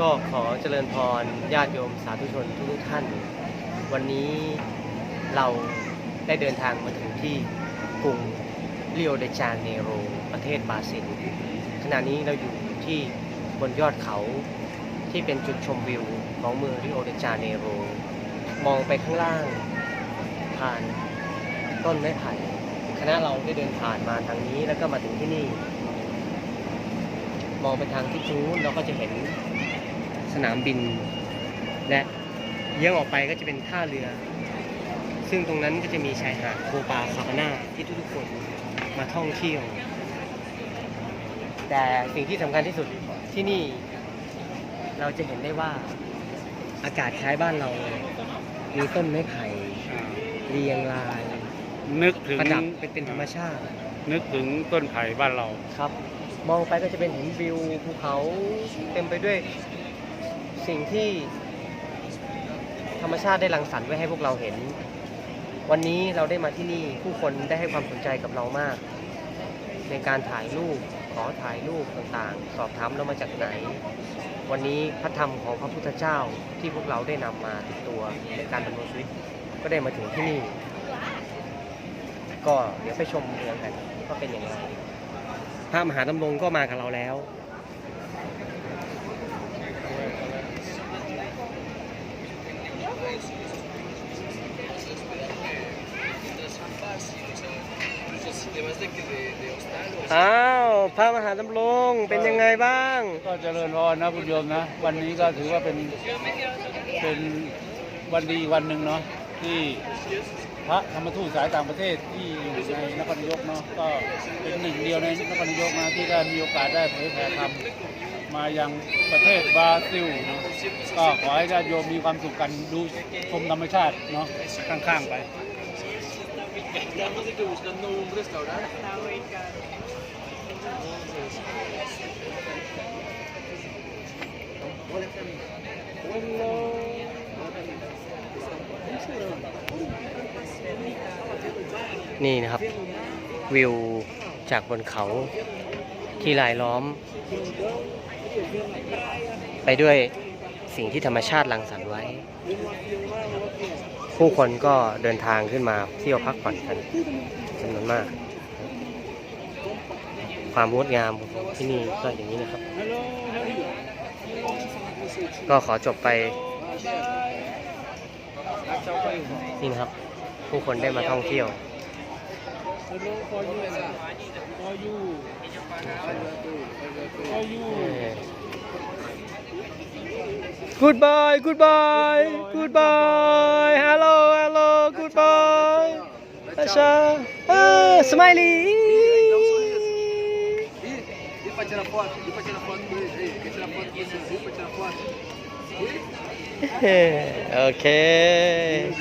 ก็ขอเจริญพรญาติโยมสาธุชนทุกท่าน วันนี้เราได้เดินทางมาถึงที่กรุงเริโอเดจาเนโรประเทศบราซิลขณะนี้เราอยู่ที่บนยอดเขาที่เป็นจุดชมวิวของเมืองริโอเดจาเนโร มองไปข้างล่างผ่านต้นไม้ไผ่คณะเราได้เดินผ่านมาทางนี้แล้วก็มาถึงที่นี่ มองไปทางที่นู้นเราก็จะเห็น สนามบิน และเยื้องออกไปก็จะเป็นท่าเรือ ซึ่งตรงนั้นก็จะมีชายหาดโคปาคาบาน่าที่ทุกๆคนมาท่องเที่ยว แต่สิ่งที่สำคัญที่สุดที่นี่ เราจะเห็นได้ว่าอากาศคล้ายบ้านเราเลยมีต้นไม้ไผ่เรียงรายนึกถึงประดับเป็นเป็นธรรมชาติ นึกถึงต้นไผ่บ้านเราครับ มองไปก็จะเป็นเห็นวิวภูเขาเต็มไปด้วย สิ่งที่ธรรมชาติได้รังสรรค์ไว้ให้พวกเราเห็น วันนี้เราได้มาที่นี่ผู้คนได้ให้ความสนใจกับเรามาก ในการถ่ายรูปขอถ่ายรูปต่างๆ สอบถามเรามาจากไหน วันนี้พระธรรมของพระพุทธเจ้าที่พวกเราได้นำมาติดตัวในการดำเนินชีวิตก็ได้มาถึงที่นี่ ก็เดี๋ยวไปชมเมืองกันว่าเป็นอย่างไรพระมหาดำรงก็มากับเราแล้ว อ้าวพระมหาดำรงเป็นยังไงบ้าง ก็เจริญพรนะคุณโยมนะ วันนี้ก็ถือว่าเป็นเป็นวันดีวันหนึ่งเนาะที่พระธรรมทูตสายต่างประเทศที่อยู่ในนครนายกเนาะก็เป็นหนึ่งเดียวในนครนายกนะที่ได้มีโอกาสได้เผยแผ่ธรรม มายังประเทศบราซิลเนาะก็ขอให้ญาติโยมมีความสุขกันดูชมธรรมชาติเนาะข้างๆไป นี่นะครับ วิวจากบนเขาที่รายล้อม ไปด้วยสิ่งที่ธรรมชาติรังสรรค์ไว้ ผู้คนก็เดินทางขึ้นมาเที่ยวพักผ่อนกันจำนวนมาก ความงดงามของที่นี่ก็อย่างนี้นะครับ ก็ขอจบไป นี่นะครับ ผู้คนได้มาท่องเที่ยว Hello Goodbye, goodbye, goodbye. Hello, hello, goodbye. Așa. Ah, smiley. După. Okay.